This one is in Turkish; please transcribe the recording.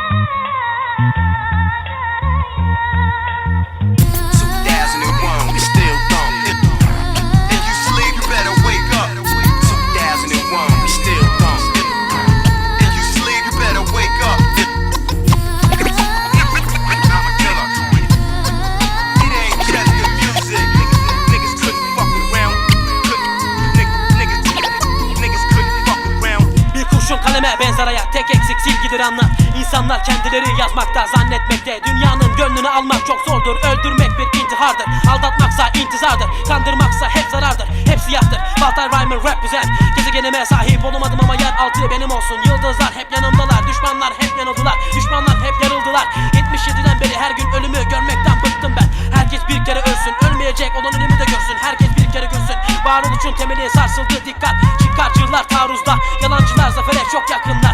Yeah. Hayat tek eksik silgidir anla İnsanlar kendileri yazmakta zannetmekte. Dünyanın gönlünü almak çok zordur. Öldürmek bir intihardır. Aldatmaksa intizardır. Kandırmaksa hep zarardır. Hep siyahtır. Walter Rhymer represent. Gezegenime sahip olamadım ama yer altı benim olsun. Yıldızlar hep yanımdalar. Düşmanlar hep yanıldılar. Düşmanlar hep yarıldılar 77'den beri her gün ölümü görmekten bıktım ben. Herkes bir kere ölsün. Ölmeyecek olan ölümü de görsün. Herkes bir kere görsün. Varoluşun temeli sarsıldı dikkat. Çıkar yıllar taarruzda zafer çok yakınlar.